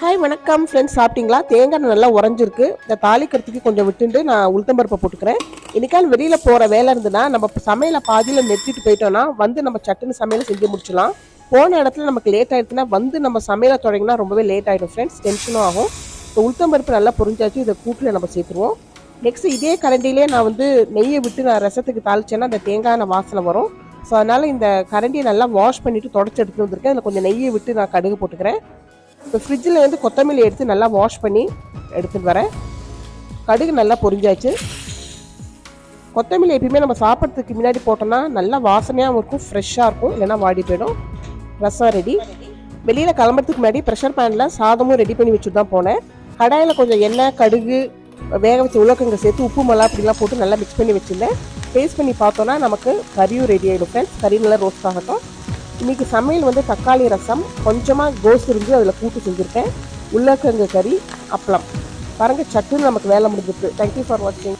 Hi வணக்கம் friends சாப்பிட்டீங்களா? தேங்காய் நல்லா உறைஞ்சிருக்கு. இந்த தாளிக்கிறதுக்கு கொஞ்சம் விட்டுட்டு நான் உளுத்தம்பருப்பை போட்டுக்கிறேன். இன்னைக்கால் வெளியில் போகிற வேலை இருந்ததுன்னா நம்ம சமையலை பாதியில் நிறுத்திட்டு போயிட்டோம்னா வந்து நம்ம சட்டுன்னு சமையலை செஞ்சு முடிச்சலாம் போன இடத்துல நமக்கு லேட் ஆகிடுச்சுன்னா வந்து நம்ம சமையலை தொடங்கினா ரொம்பவே லேட் ஆகிடும் ஃப்ரெண்ட்ஸ் டென்ஷனும் ஆகும். இப்போ உளுத்தம்பருப்பு நல்லா பொரிஞ்சாச்சு இதை கூட்டில் நம்ம சேர்த்துருவோம். நெக்ஸ்ட் இதே கரண்டிலே நான் வந்து நெய்யை விட்டு நான் ரசத்துக்கு தாளிச்சேன்னா அந்த தேங்காய் வாசனை வரும். ஸோ அதனால் இந்த கரண்டியை நல்லா வாஷ் பண்ணிவிட்டு தொடச்சி எடுத்து வந்திருக்கேன். அதில் கொஞ்சம் நெய்யை விட்டு நான் கடுகு போட்டுக்கிறேன். இப்போ ஃப்ரிட்ஜில் வந்து கொத்தமல்லி எடுத்து நல்லா வாஷ் பண்ணி எடுத்துகிட்டு வரேன். கடுகு நல்லா பொரிஞ்சாச்சு. கொத்தமல்லி எப்பயுமே நம்ம சாப்பிட்றதுக்கு முன்னாடி போட்டோம்னா நல்லா வாசனையாகவும் இருக்கும் ஃப்ரெஷ்ஷாக இருக்கும். இல்லைன்னா வாடி போயிடும். ரசம் ரெடி வெளியில் கிளம்புறதுக்கு முன்னாடி ப்ரெஷர் பேனில் சாதமும் ரெடி பண்ணி வச்சுட்டு தான் போனேன். கடாயில் கொஞ்சம் எண்ணெய் கடுகு வேக வச்ச உலக்கங்க சேர்த்து உப்பு மிளகா அப்படிலாம் போட்டு நல்லா மிக்ஸ் பண்ணி வச்சுருந்தேன். டேஸ்ட் பண்ணி பார்த்தோன்னா நமக்கு கறியும் ரெடி ஆகிடும் ஃப்ரெண்ட்ஸ் கறி நல்லா ரோஸ்ட் ஆகட்டும். இன்றைக்கி சமையல் வந்து தக்காளி ரசம் கொஞ்சமாக கோஸ் இருந்து அதில் கூட்டு செஞ்சுருக்கேன். உள்ளக்கிழங்கு கறி அப்பளம். பாருங்கள் சட்டுன்னு நமக்கு வேலை முடிஞ்சிருக்கு. தேங்க்யூ ஃபார் வாட்சிங்